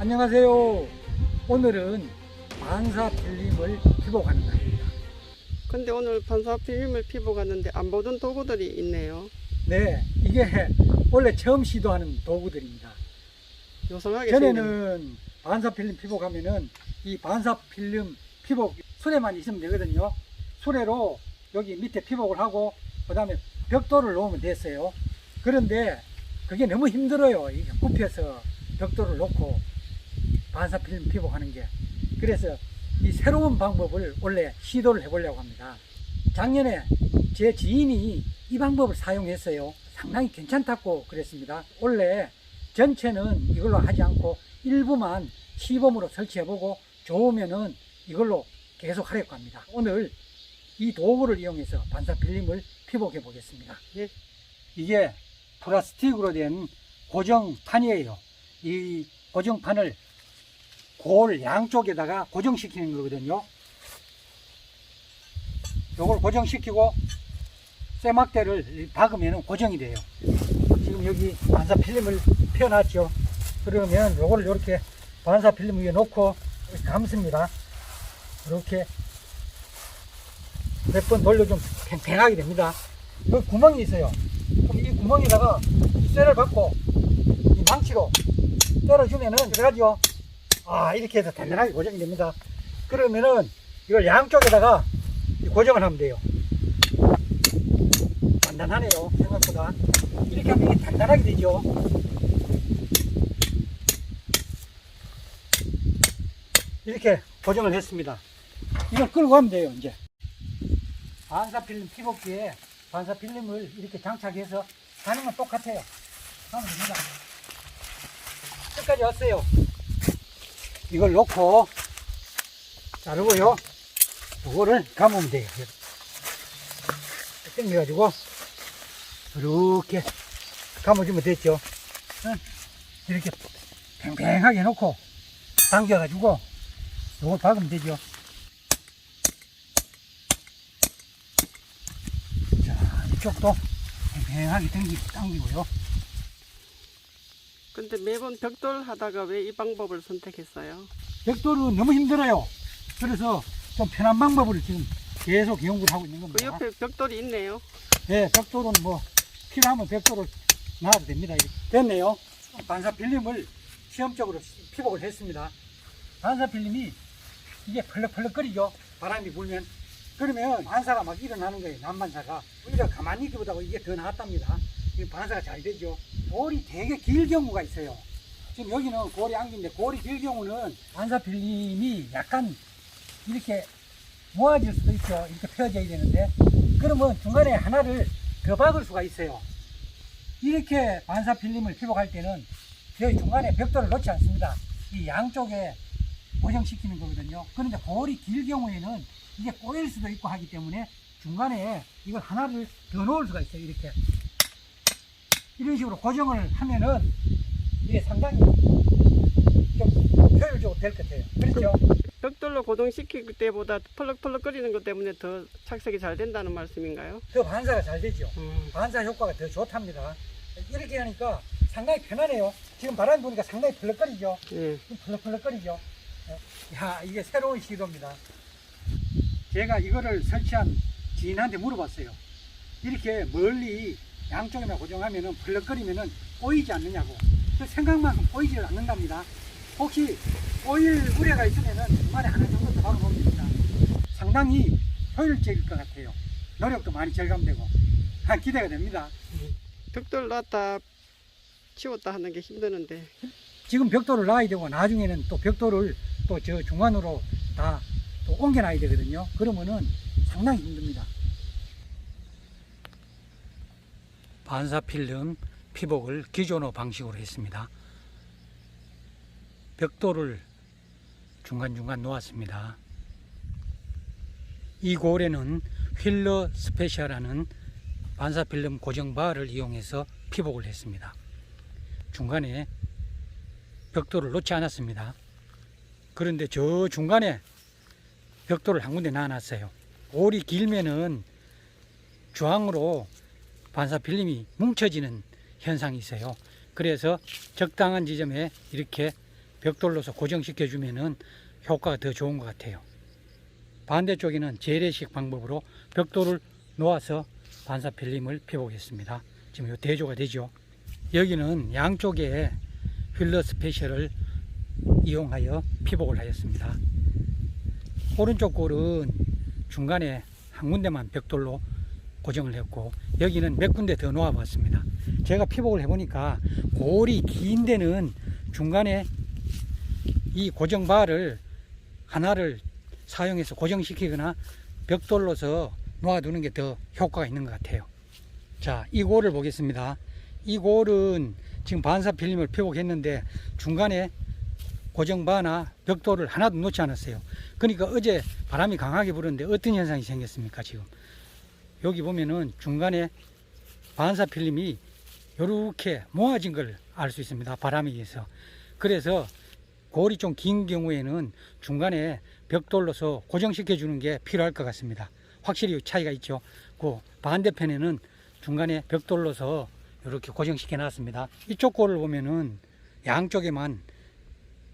안녕하세요. 오늘은 반사 필름을 피복하는 날입니다. 근데 오늘 반사 필름을 피부 갔는데 안 보던 도구들이 있네요. 네, 이게 원래 처음 시도하는 도구들입니다. 요상하게 전에는 반사 필름 피복하면은 이 반사 필름 피복 수레만 있으면 되거든요. 수레로 여기 밑에 피복을 하고 그 다음에 벽돌을 놓으면 됐어요. 그런데 그게 너무 힘들어요. 이게 굽혀서 벽돌을 놓고 반사 필름 피복하는 게. 그래서 이 새로운 방법을 원래 시도를 해보려고 합니다. 작년에 제 지인이 이 방법을 사용했어요. 상당히 괜찮다고 그랬습니다. 원래 전체는 이걸로 하지 않고 일부만 시범으로 설치해보고 좋으면은 이걸로 계속 하려고 합니다. 오늘 이 도구를 이용해서 반사 필름을 피복해 보겠습니다. 예. 이게 플라스틱으로 된 고정판이에요. 이 고정판을 골 양쪽에다가 고정시키는 거거든요. 요걸 고정시키고 쇠막대를 박으면 고정이 돼요. 지금 여기 반사 필름을 펴놨죠. 그러면 요거를 이렇게 반사 필름 위에 놓고 감습니다. 이렇게 몇 번 돌려주면 팽팽하게 됩니다. 여기 구멍이 있어요. 그럼 이 구멍에다가 이 쇠를 받고 이 망치로 때려주면은 들어가죠. 아 이렇게 해서 단단하게 고정이 됩니다. 그러면은 이걸 양쪽에다가 이 고정을 하면 돼요. 단단하네요 생각보다 이렇게 하면 이게 단단하게 되죠. 이렇게 고정을 했습니다. 이걸 끌고 가면 돼요 이제. 반사 필름 피복기에 반사 필름을 이렇게 장착해서 가는 건 똑같아요. 하면 됩니다. 끝까지 왔어요. 이걸 놓고 자르고요. 요거를 감으면 돼요. 당겨가지고 이렇게 감아주면 됐죠. 응? 이렇게 팽팽하게 놓고 당겨가지고 요걸 박으면 되죠. 자, 이쪽도 팽팽하게 당기, 당기고요. 근데 매번 벽돌 하다가 왜 이 방법을 선택했어요? 벽돌은 너무 힘들어요. 그래서 좀 편한 방법을 지금 계속 연구를 하고 있는 그 겁니다. 옆에 벽돌이 있네요. 네, 벽돌은 뭐 필요하면 벽돌을 놔도 됩니다. 이렇게. 됐네요. 반사 필름을 시험적으로 피복을 했습니다. 반사 필름이 이게 펄럭펄럭거리죠. 바람이 불면. 그러면 반사가 막 일어나는 거예요. 난반사가. 오히려 가만히 있기보다 이게 더 나았답니다. 이 반사가 잘 되죠. 골이 되게 길 경우가 있어요. 지금 여기는 골이 안긴데 골이 길 경우는 반사 필름이 약간 이렇게 모아질 수도 있죠. 이렇게 펴져야 되는데 그러면 중간에 하나를 더 박을 수가 있어요. 이렇게 반사 필름을 피복할 때는 여기 중간에 벽돌을 놓지 않습니다. 이 양쪽에 고정시키는 거거든요. 그런데 골이 길 경우에는 이게 꼬일 수도 있고 하기 때문에 중간에 이걸 하나를 더 놓을 수가 있어요. 이렇게. 이런 식으로 고정을 하면은 이게 상당히 좀 효율적으로 될 것 같아요. 그렇죠? 벽돌로 고정시킬 때보다 펄럭펄럭거리는 것 때문에 더 착색이 잘 된다는 말씀인가요? 더 반사가 잘 되죠. 음. 반사 효과가 더 좋답니다. 이렇게 하니까 상당히 편하네요. 지금 바람 부니까 상당히 펄럭거리죠. 예. 좀 펄럭펄럭거리죠. 어, 야, 이게 새로운 시도입니다. 제가 이거를 설치한 지인한테 물어봤어요. 이렇게 멀리 양쪽에만 고정하면은 펄럭거리면은 꼬이지 않느냐고. 그 생각만큼 꼬이지 않는답니다. 혹시 꼬일 우려가 있으면은 중간에 하나 정도 더 박아보면 됩니다. 상당히 효율적일 것 같아요. 노력도 많이 절감되고. 아, 기대가 됩니다. 벽돌 놨다 치웠다 하는 게 힘드는데 지금 벽돌을 놔야 되고 나중에는 또 벽돌을 또 저 중간으로 다 또 옮겨놔야 되거든요. 그러면은 상당히 힘듭니다. 반사 필름 피복을 기존호 방식으로 했습니다. 벽돌을 중간중간 놓았습니다. 이 골에는 휠러 스페셜하는 반사 필름 고정바를 이용해서 피복을 했습니다. 중간에 벽돌을 놓지 않았습니다. 그런데 저 중간에 벽돌을 한 군데 놔놨어요. 골이 길면은 주황으로 반사 필름이 뭉쳐지는 현상이 있어요. 그래서 적당한 지점에 이렇게 벽돌로서 고정시켜 주면은 효과가 더 좋은 것 같아요. 반대쪽에는 재래식 방법으로 벽돌을 놓아서 반사 필름을 펴보겠습니다. 지금 요 대조가 되죠. 여기는 양쪽에 휠러 스페셜을 이용하여 피복을 하였습니다. 오른쪽 골은 중간에 한 군데만 벽돌로 고정을 했고 여기는 몇 군데 더 놓아 봤습니다. 제가 피복을 해보니까 골이 긴 데는 중간에 이 고정 바를 하나를 사용해서 고정시키거나 벽돌로서 놓아두는 게 더 효과가 있는 것 같아요. 자, 이 골을 보겠습니다. 이 골은 지금 반사 필름을 피복했는데 중간에 고정바나 벽돌을 하나도 놓지 않았어요. 그러니까 어제 바람이 강하게 불었는데 어떤 현상이 생겼습니까, 지금? 여기 보면은 중간에 반사 필름이 이렇게 모아진 걸 알 수 있습니다. 바람에 의해서. 그래서 골이 좀 긴 경우에는 중간에 벽돌로서 고정시켜 주는 게 필요할 것 같습니다. 확실히 차이가 있죠. 그 반대편에는 중간에 벽돌로서 이렇게 고정시켜 놨습니다. 이쪽 골을 보면은 양쪽에만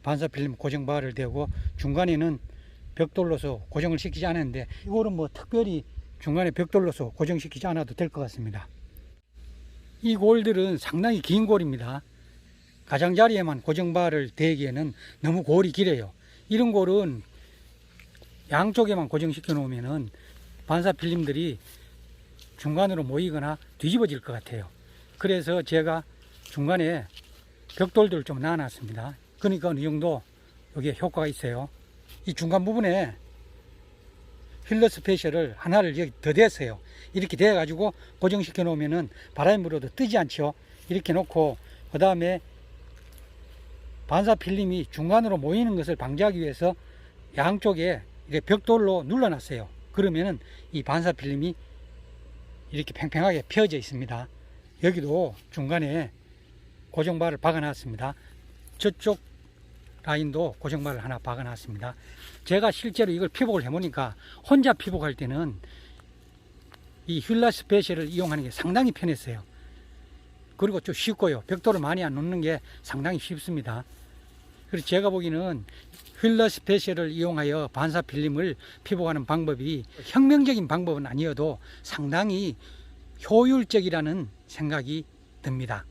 반사 필름 고정 바를 대고 중간에는 벽돌로서 고정을 시키지 않았는데 이거는 뭐 특별히 중간에 벽돌로서 고정시키지 않아도 될 것 같습니다. 이 골들은 상당히 긴 골입니다. 가장자리에만 고정바를 대기에는 너무 골이 길어요. 이런 골은 양쪽에만 고정시켜 놓으면은 반사 필름들이 중간으로 모이거나 뒤집어질 것 같아요. 그래서 제가 중간에 벽돌들을 좀 놔놨습니다. 그러니까 어느 정도 여기에 효과가 있어요. 이 중간 부분에 힐러 스페셜을 하나를 여기 더 댔어요. 이렇게 대 가지고 고정시켜 놓으면은 바람이 불어도 뜨지 않죠. 이렇게 놓고 그 다음에 반사 필름이 중간으로 모이는 것을 방지하기 위해서 양쪽에 이렇게 벽돌로 눌러놨어요. 그러면은 이 반사 필름이 이렇게 팽팽하게 펴져 있습니다. 여기도 중간에 고정바를 박아놨습니다. 저쪽 라인도 고정바를 하나 박아놨습니다. 제가 실제로 이걸 피복을 해보니까 혼자 피복할 때는 이 휠라 스페셜을 이용하는 게 상당히 편했어요. 그리고 좀 쉽고요. 벽돌을 많이 안 놓는 게 상당히 쉽습니다. 그래서 제가 보기에는 휠러 스페셜을 이용하여 반사 필름을 피복하는 방법이 혁명적인 방법은 아니어도 상당히 효율적이라는 생각이 듭니다.